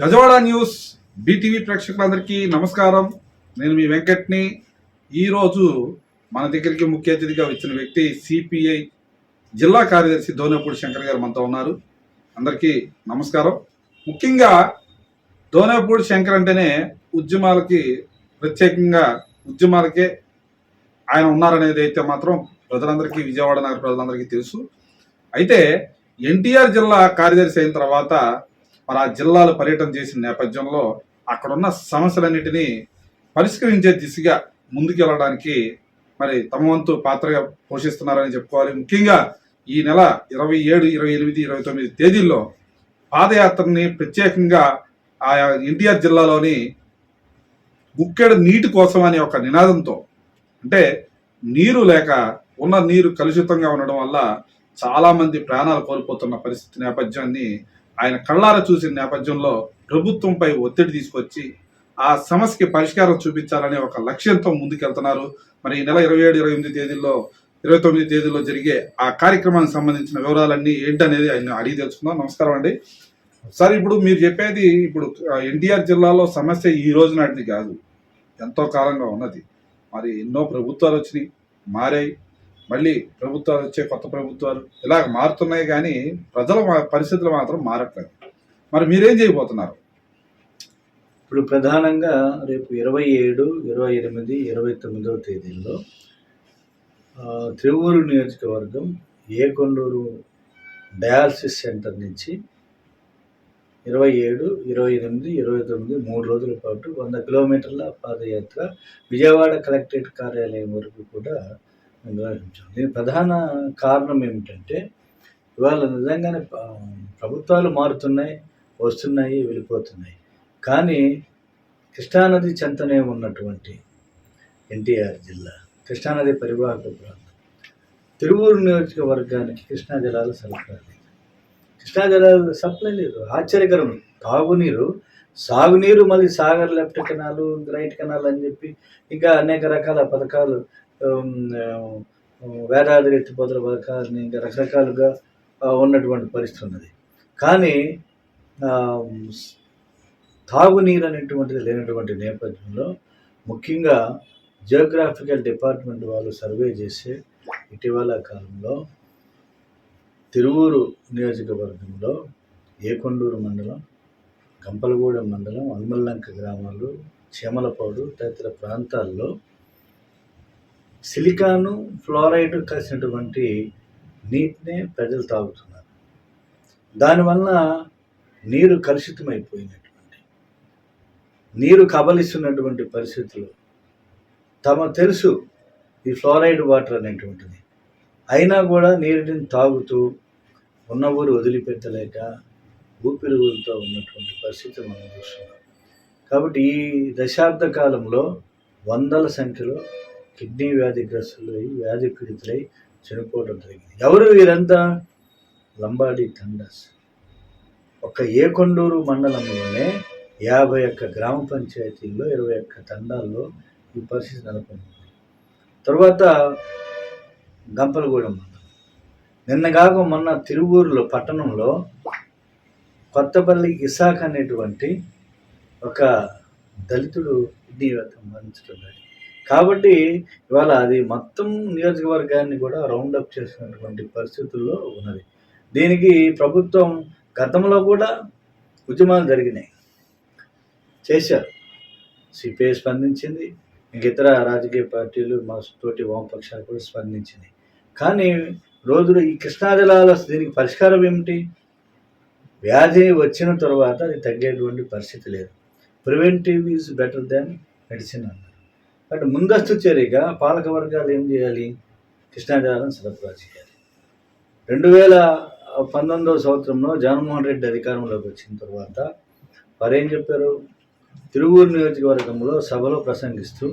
Gajawada news BTV ప్రేక్షకులందరికీ నమస్కారం. నేను మీ వెంకట్ని. ఈరోజు మన దగ్గరికి ముఖ్య అతిథిగా వచ్చిన వ్యక్తి సిపిఐ జిల్లా కార్యదర్శి దోనేపూడి శంకర్ గారు మనతో ఉన్నారు. అందరికీ నమస్కారం. ముఖ్యంగా దోనేపూడి శంకర్ అంటేనే ఉద్యమాలకి ప్రత్యేకంగా ఉద్యమాలకే ఆయన ఉన్నారనేది అయితే మాత్రం ప్రజలందరికీ విజయవాడ నగర ప్రజలందరికీ తెలుసు. అయితే ఎన్టీఆర్ జిల్లా కార్యదర్శి అయిన తర్వాత మరి ఆ జిల్లాలో పర్యటన చేసిన నేపథ్యంలో అక్కడున్న సమస్యలన్నిటినీ పరిష్కరించే దిశగా ముందుకెళ్ళడానికి మరి తమ వంతు పాత్రగా పోషిస్తున్నారని చెప్పుకోవాలి. ముఖ్యంగా ఈ నెల ఇరవై ఏడు ఇరవై ఎనిమిది ఇరవై తొమ్మిది తేదీల్లో పాదయాత్రని ప్రత్యేకంగా ఆయా ఎన్టీఆర్ జిల్లాలోని గుక్కెడు నీటి కోసం అనే ఒక నినాదంతో అంటే నీరు లేక ఉన్న నీరు కలుషితంగా ఉండడం వల్ల చాలామంది ప్రాణాలు కోల్పోతున్న పరిస్థితి నేపథ్యాన్ని ఆయన కళ్ళారా చూసిన నేపథ్యంలో ప్రభుత్వంపై ఒత్తిడి తీసుకొచ్చి ఆ సమస్యకి పరిష్కారం చూపించాలనే ఒక లక్ష్యంతో ముందుకెళ్తున్నారు. మరి ఈ నెల ఇరవై ఏడు ఇరవై ఎనిమిది తేదీల్లో ఇరవై తొమ్మిది తేదీలో జరిగే ఆ కార్యక్రమానికి సంబంధించిన వివరాలన్నీ ఏంటనేది ఆయన అడిగి తెలుసుకుందాం. నమస్కారం అండి. సార్ ఇప్పుడు మీరు చెప్పేది ఇప్పుడు ఎన్టీఆర్ జిల్లాలో సమస్య ఈ రోజు నాటిది కాదు. ఎంతో కాలంగా ఉన్నది. మరి ఎన్నో ప్రభుత్వాలు వచ్చినాయి మారాయి. మళ్ళీ ప్రభుత్వాలు వచ్చే కొత్త ప్రభుత్వాలు ఇలాగ మారుతున్నాయి కానీ ప్రజల మా- పరిస్థితులు మాత్రం మారట్లేదు. మరి మీరేం చేయబోతున్నారు? ఇప్పుడు ప్రధానంగా రేపు ఇరవై ఏడు ఇరవై ఎనిమిది ఇరవై తొమ్మిదవ తేదీల్లో త్రివూరు నియోజకవర్గం ఏకొండూరు డయాలసిస్ సెంటర్ నుంచి ఇరవై ఏడు ఇరవై ఎనిమిది ఇరవై తొమ్మిది మూడు రోజుల పాటు వంద కిలోమీటర్ల పాదయాత్ర విజయవాడ కలెక్టరేట్ కార్యాలయం వరకు కూడా నిర్వహించాలి దీని ప్రధాన కారణం ఏమిటంటే ఇవాళ నిజంగానే ప్రభుత్వాలు మారుతున్నాయి వస్తున్నాయి వెళ్ళిపోతున్నాయి. కానీ కృష్ణానది చెంతనే ఉన్నటువంటి ఎన్టీఆర్ జిల్లా కృష్ణానది పరివాహక ప్రాంతం. తిరువూరు నియోజకవర్గానికి కృష్ణా జలాలు సరఫరా లేదు. కృష్ణా జలాలు సప్లై లేదు. ఆశ్చర్యకరం. తాగునీరు సాగునీరు మళ్ళీ Sagar left canal right canal అని చెప్పి ఇంకా అనేక రకాల పథకాలు ఉమ్, ఎత్తిపోతల పథకాలని ఇంకా రకరకాలుగా ఉన్నటువంటి పరిస్థితి ఉన్నది. కానీ తాగునీరు అనేటువంటిది లేనటువంటి నేపథ్యంలో ముఖ్యంగా జియోగ్రాఫికల్ డిపార్ట్మెంట్ వాళ్ళు సర్వే చేసే ఇటీవల కాలంలో తిరువూరు నియోజకవర్గంలో ఏకొండూరు మండలం గంపలగూడెం మండలం అల్మల్లంక గ్రామాలు చేమలపాడు తదితర ప్రాంతాల్లో సిలికాను ఫ్లోరైడ్ కలిసినటువంటి నీటినే ప్రజలు తాగుతున్నారు. దానివల్ల నీరు కలుషితమైపోయినటువంటి నీరు కబలిస్తున్నటువంటి పరిస్థితులు. తమ తెలుసు ఈ ఫ్లోరైడ్ వాటర్ అనేటువంటిది. అయినా కూడా నీటిని తాగుతూ ఉన్న ఊరు వదిలిపెట్టలేక ఊపిరిగులతో ఉన్నటువంటి పరిస్థితి మనం చూస్తున్నాం. కాబట్టి ఈ దశాబ్ద కాలంలో వందల సంఖ్యలో కిడ్నీ వ్యాధిగ్రస్తులు అయి వ్యాధి పీడితులై చనిపోవడం జరిగింది. ఎవరు వీరంతా? లంబాడి తండస్. ఒక ఏకొండూరు మండలంలోనే యాభై ఒక్క గ్రామ పంచాయతీల్లో ఇరవై ఒక్క తండాల్లో ఈ పరిస్థితి నెలకొంది. తర్వాత గంపలగూడెం మండలం. నిన్నగాక మొన్న తిరువూరులో పట్టణంలో కొత్తపల్లి ఇసాక్ అనేటువంటి ఒక దళితుడు కిడ్నీ వ్యాధి మరణించడం కాబట్టి ఇవాళ అది మొత్తం నియోజకవర్గాన్ని కూడా రౌండప్ చేసినటువంటి పరిస్థితుల్లో ఉన్నది. దీనికి ప్రభుత్వం గతంలో కూడా ఉద్యమాలు జరిగినాయి. చేశారు. సిపిఐ స్పందించింది. ఇంక ఇతర రాజకీయ పార్టీలు మా తోటి వామపక్షాలు కూడా స్పందించినాయి కానీ రోజులు ఈ కృష్ణా జిల్లాలో దీనికి పరిష్కారం ఏమిటి? వ్యాధి వచ్చిన తర్వాత అది తగ్గేటువంటి పరిస్థితి లేదు. Preventive is better than medicine అన్నారు. అంటే ముందస్తు చర్యగా పాలక వర్గాలు ఏం చేయాలి? కృష్ణా సరఫరా చేయాలి. రెండు వేల పంతొమ్మిదవ సంవత్సరంలో జగన్మోహన్ రెడ్డి అధికారంలోకి వచ్చిన తర్వాత వారు ఏం చెప్పారు? తిరువూరు నియోజకవర్గంలో సభలో ప్రసంగిస్తూ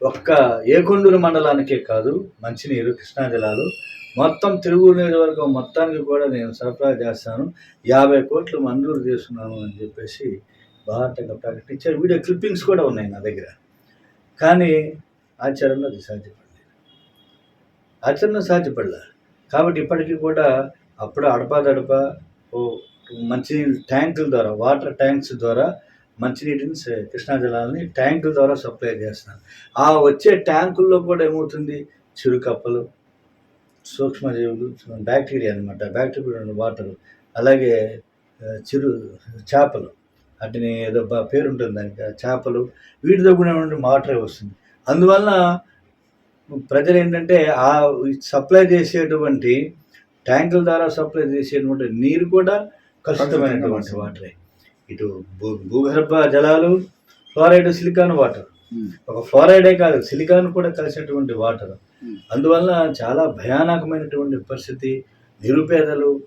ఒక్క ఏకొండూరు మండలానికే కాదు మంచినీరు కృష్ణాజలాలు మొత్తం తిరువూరు నియోజకవర్గం మొత్తానికి కూడా నేను సరఫరా చేస్తాను. యాభై కోట్లు మంజూరు చేస్తున్నాను అని చెప్పేసి బాహాటంగా ప్రకటించారు. వీడియో క్లిప్పింగ్స్ కూడా ఉన్నాయి నా దగ్గర. కానీ ఆచరణలో అది సాధ్యపడలేదు. ఆచరణ సాధ్యపడలే. కాబట్టి ఇప్పటికీ కూడా అప్పుడు అడపాదడప ఓ మంచినీళ్ళు ట్యాంకుల ద్వారా వాటర్ ట్యాంక్స్ ద్వారా మంచినీటిని కృష్ణా జలాలని ట్యాంకుల ద్వారా సప్లై చేస్తున్నారు. ఆ వచ్చే ట్యాంకుల్లో కూడా ఏమవుతుంది? చిరుకప్పలు సూక్ష్మజీవులు బ్యాక్టీరియా అనమాట బ్యాక్టీరియా వాటర్ అలాగే చిరు చేపలు. వాటిని ఏదో బ- పేరు ఉంటుంది దానికి చేపలు వీటితో కూడా వాటరే వస్తుంది. అందువల్ల ప్రజలు ఏంటంటే ఆ సప్లై చేసేటువంటి ట్యాంకుల ద్వారా సప్లై చేసేటువంటి నీరు కూడా కలుషితమైనటువంటి వాటరే. ఇటు భూ భూగర్భ జలాలు ఫ్లోరైడ్ సిలికాన్ వాటర్. ఒక ఫ్లోరైడే కాదు సిలికాన్ కూడా కలిసినటువంటి వాటర్. అందువల్ల చాలా భయానకమైనటువంటి పరిస్థితి. నిరుపేదలు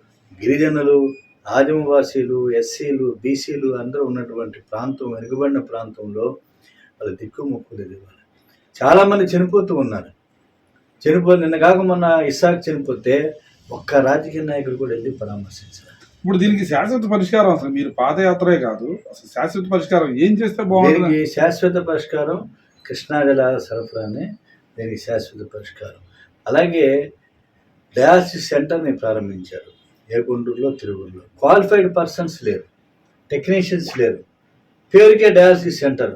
గిరిజనులు ఆదిమవాసీలు ఎస్సీలు బీసీలు అందరూ ఉన్నటువంటి ప్రాంతం వెనుకబడిన ప్రాంతంలో వాళ్ళ దిక్కు మొక్కు లేదు ఇవాళ చాలామంది చనిపోతూ ఉన్నారు. చనిపో నిన్న కాక మొన్న ఇస్సాక్ చనిపోతే ఒక్క రాజకీయ నాయకుడు కూడా వెళ్ళి పరామర్శించారు ఇప్పుడు దీనికి శాశ్వత పరిష్కారం అసలు మీరు పాదయాత్రే కాదు అసలు శాశ్వత పరిష్కారం ఏం చేస్తే బాగుంటుంది? శాశ్వత పరిష్కారం కృష్ణా జలాల సరఫరానే దీనికి శాశ్వత పరిష్కారం. అలాగే డయాలసిస్ సెంటర్ని ప్రారంభించారు. ఏకొండూరులో తిరువురులో. క్వాలిఫైడ్ పర్సన్స్ లేరు. టెక్నీషియన్స్ లేరు. పేరుకే డయాలసిస్ సెంటర్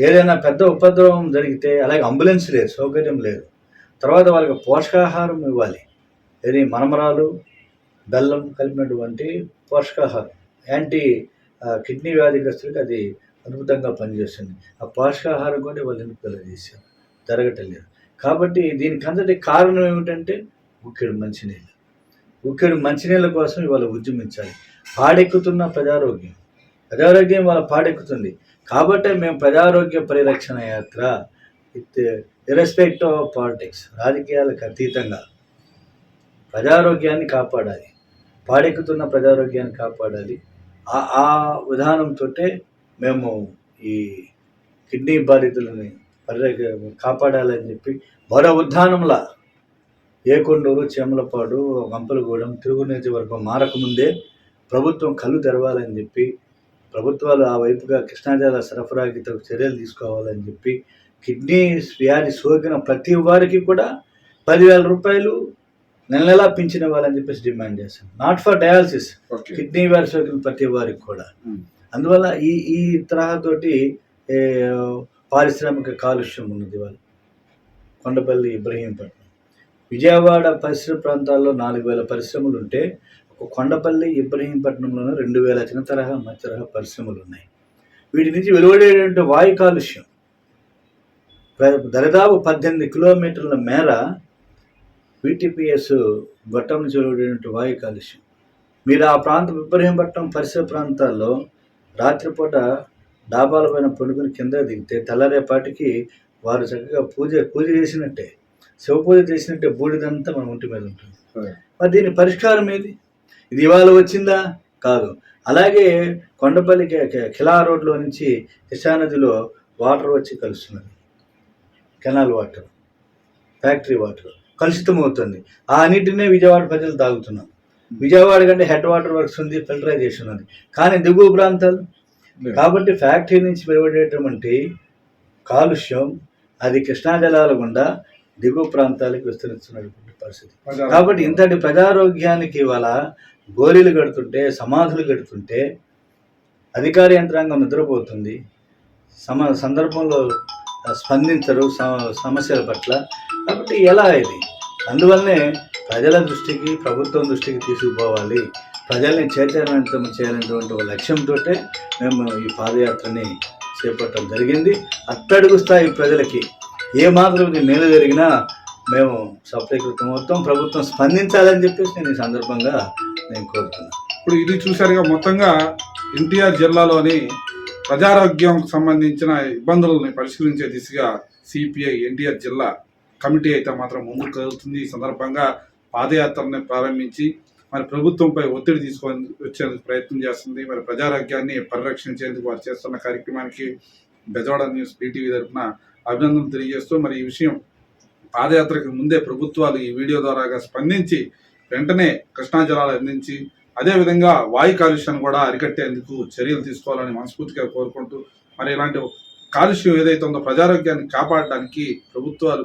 ఏదైనా పెద్ద ఉపద్రవం జరిగితే అలాగే అంబులెన్స్ లేదు సౌకర్యం లేదు తర్వాత వాళ్ళకి పోషకాహారం ఇవ్వాలి. ఏది? మనమరాలు బెల్లం కలిపినటువంటి పోషకాహారం. యాంటీ కిడ్నీ వ్యాధిగ్రస్తులకి అది అద్భుతంగా పనిచేస్తుంది. ఆ పోషకాహారం కూడా వాళ్ళు ఎన్నికలు చేశారు. జరగటం లేదు. కాబట్టి దీనికంతటి కారణం ఏమిటంటే ముఖ్యుడు మంచినీళ్ళు. ఉక్కెడు మంచినీళ్ళ కోసం ఇవాళ ఉద్యమించాలి పాడెక్కుతున్న ప్రజారోగ్యం. ప్రజారోగ్యం వాళ్ళ పాడెక్కుతుంది. కాబట్టి మేము ప్రజారోగ్య పరిరక్షణ యాత్ర విత్ ఇరెస్పెక్ట్ ఆఫ్ పాలిటిక్స్ రాజకీయాలకు అతీతంగా ప్రజారోగ్యాన్ని కాపాడాలి. పాడెక్కుతున్న ప్రజారోగ్యాన్ని కాపాడాలి. ఆ ఆ విధానంతో మేము ఈ కిడ్నీ బాధితులని పరిరక్ష కాపాడాలని చెప్పి మరో ఉద్ధానంలా ఏకొండూరు చేమలపాడు గంపలగూడెం తిరుగు నియోజకవర్గం మారకముందే ప్రభుత్వం కళ్ళు తెరవాలని చెప్పి ప్రభుత్వాలు ఆ వైపుగా కృష్ణాజల సరఫరాకి తగు చర్యలు తీసుకోవాలని చెప్పి కిడ్నీ వ్యాధి సోకిన ప్రతి వారికి కూడా పదివేల రూపాయలు నెల నెలా పింఛన్ ఇవ్వాలని చెప్పేసి డిమాండ్ చేస్తాం నాట్ ఫర్ డయాలసిస్ కిడ్నీ వ్యాధి సోకిన ప్రతి వారికి కూడా. ఉమ్. అందువల్ల ఈ ఈ తరహాతోటి పారిశ్రామిక కాలుష్యం ఉన్నది వాళ్ళు. కొండపల్లి ఇబ్రహీంపట్నం విజయవాడ పరిసర ప్రాంతాల్లో నాలుగు వేల పరిశ్రమలు ఉంటే ఒక కొండపల్లి ఇబ్రహీంపట్నంలోనూ రెండు వేల చిన్న తరహా మధ్య తరహా పరిశ్రమలు ఉన్నాయి వీటి నుంచి వెలువడేటువంటి వాయు కాలుష్యం దరిదాపు పద్దెనిమిది కిలోమీటర్ల మేర విటిపిఎస్ గొట్టం నుంచి వెలువడేటువంటి వాయు కాలుష్యం. మీరు ఆ ప్రాంతం ఇబ్రహీంపట్నం పరిసర ప్రాంతాల్లో రాత్రిపూట డాబాల పైన పడుకుని కింద దిగితే తెల్లారేపాటికి వారు చక్కగా పూజ పూజ చేసినట్టే. శివ పూజ చేసినట్టే బూడిదంతా మన ఒంటి మీద ఉంటుంది. మరి దీని పరిష్కారం ఏది? ఇది ఇవాళ వచ్చిందా? కాదు. అలాగే కొండపల్లి కిలా రోడ్లో నుంచి కృష్ణానదిలో వాటర్ వచ్చి కలుస్తున్నది. Canal water. Factory water. కలుషితం అవుతుంది ఆ నీటినే విజయవాడ ప్రజలు తాగుతున్నాం విజయవాడ కంటే హెడ్ వాటర్ వర్క్స్ ఉంది ఫిల్టరైజేషన్ ఉంది కానీ దిగువ ప్రాంతాలు. కాబట్టి ఫ్యాక్టరీ నుంచి వెలువడేటువంటి కాలుష్యం అది కృష్ణా జలాల గుండా దిగువ ప్రాంతాలకు విస్తరిస్తున్నటువంటి పరిస్థితి. కాబట్టి ఇంతటి ప్రజారోగ్యానికి ఇవాళ గోళీలు కడుతుంటే సమాధులు కడుతుంటే అధికార యంత్రాంగం నిద్రపోతుంది. సమ సందర్భంలో స్పందించరు సమ- సమస్యల పట్ల. కాబట్టి ఎలా ఇది? అందువల్లనే ప్రజల దృష్టికి ప్రభుత్వం దృష్టికి తీసుకుపోవాలి. ప్రజల్ని చైతన్యవంతం చేయాలనేటువంటి ఒక లక్ష్యంతో మేము ఈ పాదయాత్రని చేపట్టడం జరిగింది. అట్టడుగు స్థాయి ప్రజలకి ఏ మాత్రం మేలు జరిగినా మేము సఫలీకృతం అవుతాం ప్రభుత్వం స్పందించాలని చెప్పేసి నేను ఈ సందర్భంగా నేను కోరుతున్నాను. ఇప్పుడు ఇది చూసారుగా మొత్తంగా ఎన్టీఆర్ జిల్లాలోని ప్రజారోగ్యం సంబంధించిన ఇబ్బందులని పరిష్కరించే దిశగా సిపిఐ ఎన్టీఆర్ జిల్లా కమిటీ అయితే మాత్రం ముందుకు కదులుతుంది. ఈ సందర్భంగా పాదయాత్రని ప్రారంభించి మరి ప్రభుత్వంపై ఒత్తిడి తీసుకొని వచ్చేందుకు ప్రయత్నం చేస్తుంది. మరి ప్రజారోగ్యాన్ని పరిరక్షించేందుకు వారు చేస్తున్న కార్యక్రమానికి బెజవాడ న్యూస్ బీటీవీ తరఫున అభినందనలు తెలియజేస్తూ మరి ఈ విషయం పాదయాత్రకు ముందే ప్రభుత్వాలు ఈ వీడియో ద్వారాగా స్పందించి వెంటనే కృష్ణా జలాలు అందించి అదేవిధంగా వాయు కాలుష్యాన్ని కూడా అరికట్టేందుకు చర్యలు తీసుకోవాలని మనస్ఫూర్తిగా కోరుకుంటూ మరి ఇలాంటి కాలుష్యం ఏదైతే ఉందో ప్రజారోగ్యాన్ని కాపాడడానికి ప్రభుత్వాలు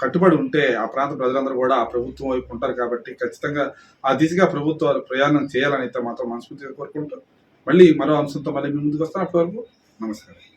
కట్టుబడి ఉంటే ఆ ప్రాంత ప్రజలందరూ కూడా ఆ ప్రభుత్వం వైపు ఉంటారు కాబట్టి ఖచ్చితంగా ఆ దిశగా ప్రభుత్వాలు ప్రయాణం చేయాలని అయితే మాత్రం మనస్ఫూర్తిగా కోరుకుంటూ మళ్ళీ మరో అంశంతో మళ్ళీ మీ ముందుకు వస్తాను అప్పటి వరకు. నమస్కారం.